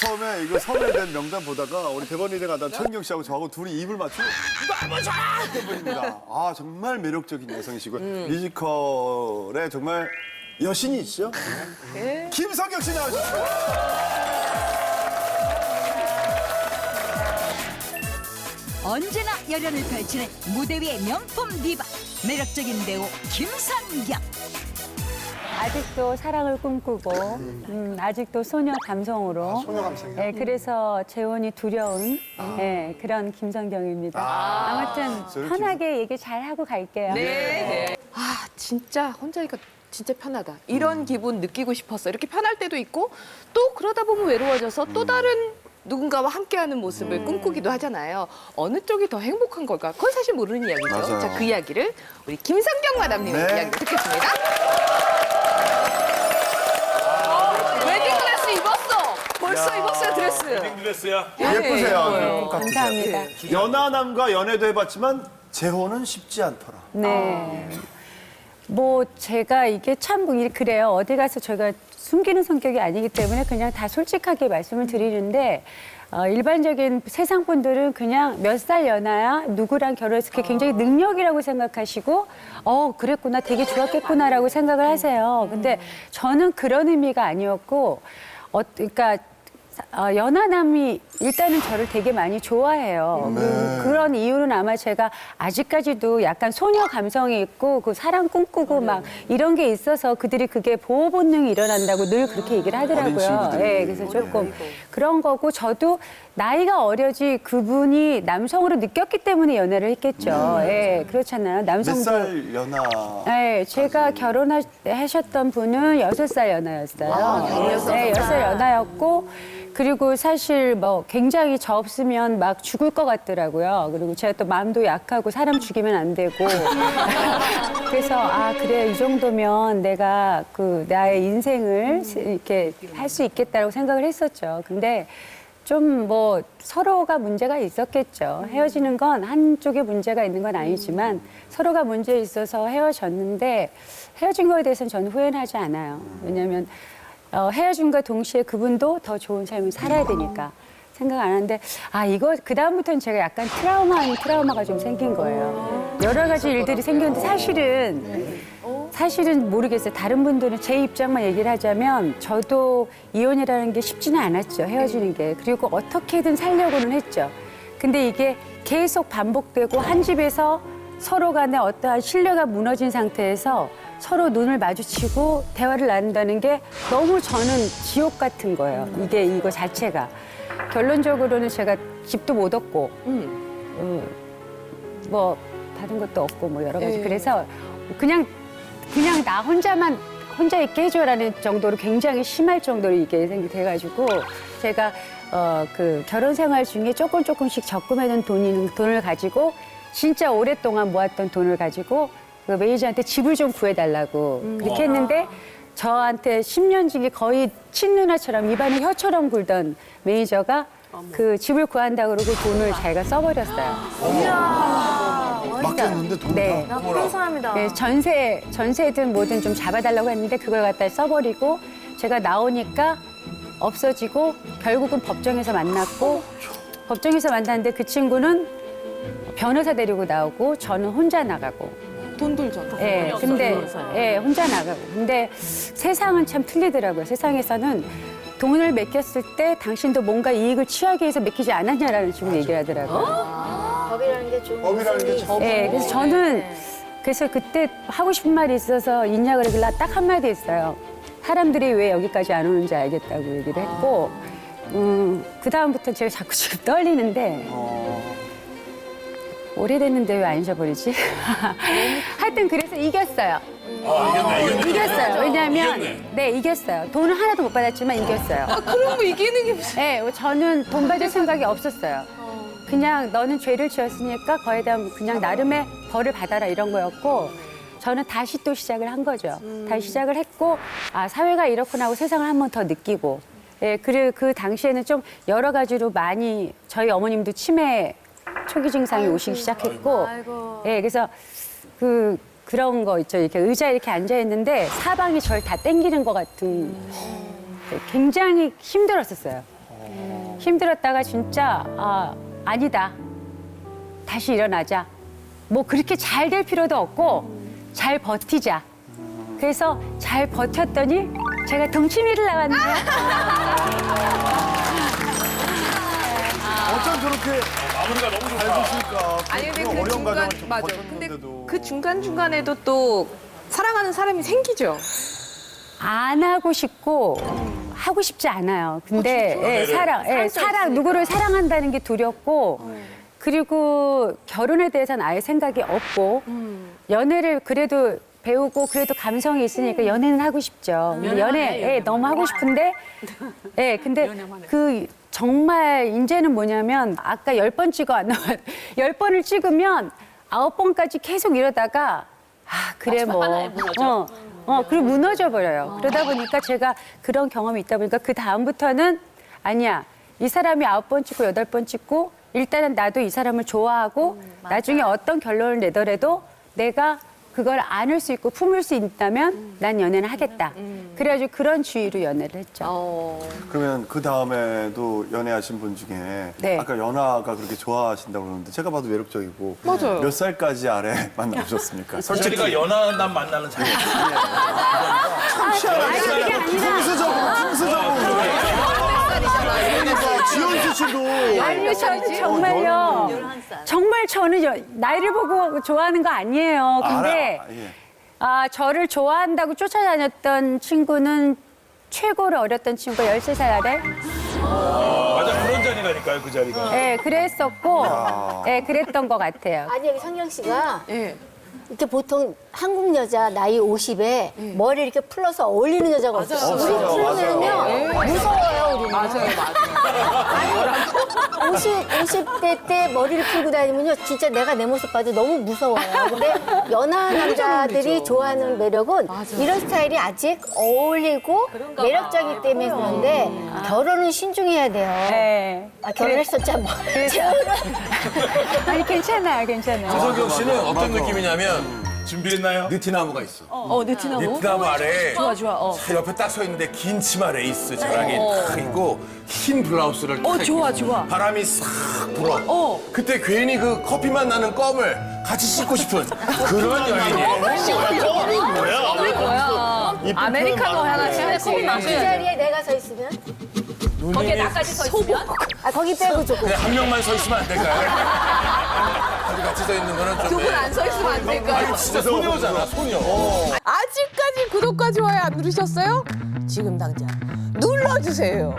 처음에 이거 섭외 된 명단 보다가 우리 대본리대 가던 천경 씨하고 저하고 둘이 입을 맞추고 너무 잘하는 분입니다. 아 정말 매력적인 여성이시고 뮤지컬에 정말 여신이시죠? 김성경 씨 나와주세요. 언제나 열연을 펼치는 무대 위의 명품 디바 매력적인 배우 김상경 아직도 사랑을 꿈꾸고 음, 아직도 소녀 감성으로 소녀 감성이요? 네, 그래서 재혼이 두려운 네, 그런 김성경입니다. 아~ 무튼 저는 편하게 얘기 잘 하고 갈게요. 아 진짜 혼자니까 진짜 편하다. 이런 기분 느끼고 싶었어. 이렇게 편할 때도 있고 또 그러다 보면 외로워져서 또 다른 누군가와 함께하는 모습을 꿈꾸기도 하잖아요. 어느 쪽이 더 행복한 걸까? 그건 사실 모르는 이야기죠. 맞아요. 자, 그 이야기를 우리 김상경 마담님 의 네. 이야기를 듣겠습니다. 벌써 입었어요 드레스. 드레스야. 예쁘세요. 네, 같으세요. 감사합니다. 연하남과 연애도 해봤지만 재혼은 쉽지 않더라. 네. 뭐 제가 이게 참 그래요. 어디 가서 제가 숨기는 성격이 아니기 때문에 그냥 다 솔직하게 말씀을 드리는데 어, 일반적인 세상 분들은 그냥 몇 살 연하야 누구랑 결혼해서 그게 굉장히 능력이라고 생각하시고 어 그랬구나 되게 좋았겠구나라고 생각을 하세요. 근데 저는 그런 의미가 아니었고 어 그러니까 어, 연하남이 일단은 저를 되게 많이 좋아해요. 그, 그런 이유는 아마 제가 아직까지도 약간 소녀 감성이 있고 그 사랑 꿈꾸고 막 이런 게 있어서 그들이 그게 보호 본능이 일어난다고 늘 그렇게 얘기를 어린 하더라고요. 예, 그래서 조금 그런 거고 저도 나이가 어려지 그분이 남성으로 느꼈기 때문에 연애를 했겠죠. 예, 그렇잖아요. 몇 남성도 살 연하? 네, 제가 결혼하셨던 분은 여섯 살 연하였어요. 네, 여섯 살 연하였고, 그리고 사실 뭐 굉장히 저 없으면 막 죽을 것 같더라고요. 그리고 제가 또 마음도 약하고 사람 죽이면 안 되고. 그래서 아, 그래, 이 정도면 내가 그 나의 인생을 이렇게 할 수 있겠다고 생각을 했었죠. 근데 좀 뭐 서로가 문제가 있었겠죠. 헤어지는 건 한쪽에 문제가 있는 건 아니지만 서로가 문제 있어서 헤어졌는데 헤어진 거에 대해서는 저는 후회는 하지 않아요. 왜냐하면 어, 헤어짐과 동시에 그분도 더 좋은 삶을 살아야 되니까 생각 안 하는데 아 이거 그 다음부터는 제가 약간 트라우마 아닌 트라우마가 좀 생긴 거예요. 여러 가지 일들이 생겼는데 사실은 사실은 모르겠어요. 다른 분들은 제 입장만 얘기를 하자면 저도 이혼이라는 게 쉽지는 않았죠. 헤어지는 게. 그리고 어떻게든 살려고는 했죠. 근데 이게 계속 반복되고 한 집에서 서로 간에 어떠한 신뢰가 무너진 상태에서 서로 눈을 마주치고 대화를 나눈다는 게 너무 저는 지옥 같은 거예요. 이게 이거 자체가. 결론적으로는 제가 집도 못 얻고, 음, 뭐 받은 것도 없고 뭐 여러 가지. 예. 그래서 그냥 그냥 나 혼자만 혼자 있게 해줘라는 정도로 굉장히 심할 정도로 이게 생겨가지고 제가 어 그 결혼 생활 중에 조금 조금씩 적금해둔 돈이 돈을 가지고 진짜 오랫동안 모았던 돈을 가지고 그 매니저한테 집을 좀 구해달라고 그렇게 했는데 저한테 10년 지기 거의 친누나처럼 입안에 혀처럼 굴던 매니저가 그 집을 구한다고 그러고 돈을 자기가 써버렸어요. 맡겼는데 돈 네. 나쁜 사람이다. 네, 전세 전세든 뭐든 좀 잡아달라고 했는데 그걸 갖다 써버리고 제가 나오니까 없어지고 결국은 법정에서 만났고 법정에서 만났는데 그 친구는 변호사 데리고 나오고 저는 혼자 나가고 돈 들죠. 예 근데 예 혼자 나가고 근데 세상은 참 틀리더라고요 세상에서는 돈을 맡겼을 때 당신도 뭔가 이익을 취하기 위해서 맡기지 않았냐라는 식으로 얘기를 하더라고요. 법이라는 게 좀. 법이라는 게 참- 예, 그래서 저는 그래서 그때 하고 싶은 말이 있어서 있냐 그러길래 딱 한마디 했어요. 사람들이 왜 여기까지 안 오는지 알겠다고 얘기를 했고, 음, 그다음부터 제가 자꾸 지금 떨리는데, 오래됐는데 왜 안 잊어버리지? 하여튼 그래서 이겼어요. 이겼어요. 왜냐하면, 네, 이겼어요. 돈은 하나도 못 받았지만 이겼어요. 그런 거 이기는 게 무슨. 네, 저는 돈 받을 생각이 없었어요. 그냥 너는 죄를 지었으니까 거기에 대한 그냥 나름의 벌을 받아라 이런 거였고 저는 다시 또 시작을 한 거죠. 다시 시작을 했고 아 사회가 이렇구나 하고 세상을 한 번 더 느끼고 예, 그리고 그 당시에는 좀 여러 가지로 많이 저희 어머님도 치매 초기 증상이 오시기 시작했고 아이고. 예, 그래서 그 그런 거 있죠. 이렇게 의자에 이렇게 앉아 있는데 사방이 저를 다 땡기는 것 같은 굉장히 힘들었었어요. 힘들었다가 진짜 아, 아니다. 다시 일어나자. 뭐 그렇게 잘 될 필요도 없고 잘 버티자. 그래서 잘 버텼더니 제가 동치미를 나왔네요. 어쩜 저렇게 마무리가 너무 잘 좋다. 보실까? 아니 근데 그 어려운 중간 맞아. 근데. 그 중간 중간에도 또 사랑하는 사람이 생기죠. 안 하고 싶고 하고 싶지 않아요. 근데 예, 사랑, 예, 사랑 누구를 사랑한다는 게 두렵고 그리고 결혼에 대해서는 아예 생각이 없고 연애를 그래도 배우고 그래도 감성이 있으니까 연애는 하고 싶죠. 연애, 예, 너무 하고 싶은데 예, 근데 그 정말 이제는 뭐냐면 아까 열 번 찍어 안 나와. 열 번을 찍으면 아홉 번까지 계속 이러다가 아 그래 뭐. 어, 어 그리고 무너져 버려요. 그러다 보니까 제가 그런 경험이 있다 보니까 그 다음부터는 아니야. 이 사람이 아홉 번 찍고 여덟 번 찍고 일단은 나도 이 사람을 좋아하고 나중에 어떤 결론을 내더라도 내가 그걸 안을 수 있고 품을 수 있다면 난 연애는 하겠다. 그래가지고 그런 주의로 연애를 했죠. 어. 그러면 그 다음에도 연애하신 분 중에 네. 아까 연하가 그렇게 좋아하신다고 그러는데 제가 봐도 매력적이고 맞아요. 몇 살까지 아래 만나보셨습니까? 저희가 연하 남 만나는 자리. 아니 그게 아니라 풍수적으로 풍수적으로 그러니까 지현수 씨도 아니요 저는 정말요. 정말 저는 여- 나이를 보고 좋아하는 거 아니에요. 근데 알아. 예. 아 저를 좋아한다고 쫓아다녔던 친구는 최고로 어렸던 친구가 13살 아래? 맞아 그런 자리라니까요 그 자리가. 예, 그랬었고, 예, 그랬던 것 같아요. 아니 여기 성경 씨가 예. 이렇게 보통 한국 여자 나이 50에 머리 이렇게 풀러서 어울리는 여자가 없어요. 우리 풀면은요 무서워요 우리는. 맞아요, 맞아요. 50 50대 때 머리를 풀고 다니면요 진짜 내가 내 모습 봐도 너무 무서워요. 근데 연하 남자들이 좋아하는 매력은 이런 스타일이 아직 어울리고 매력적이기 때문에 그런데 결혼은 신중해야 돼요. 예. 아 결혼했었죠 뭐. 아니, 괜찮아요, 괜찮아요. 조성경 씨는 어떤 느낌이냐면 준비했나요? 느티나무가 있어. 어, 느티나무? 느티나무 아래 좋아, 좋아. 어. 자, 옆에 딱 서 있는데 긴 치마 레이스 자락이 탁 있고 흰 블라우스를 딱 어, 좋아, 입고 좋아. 바람이 싹 불어. 어. 그때 괜히 그 커피만 나는 껌을 같이 씻고 싶은 그런 여인이에요. 껌이 뭐야? 아메리카노 하나 쳐야지. 그 자리에 내가 서 있으면 거기에 나까지 서 있으면? 아 거기 빼고 조금. 한 명만 서 있으면 안 될까요? 서 있는 거는 좀. 두분안 서 있으면 안 될까요? 진짜 소녀잖아, 소녀. 아직까지 구독과 좋아요 안 누르셨어요? 지금 당장 눌러주세요.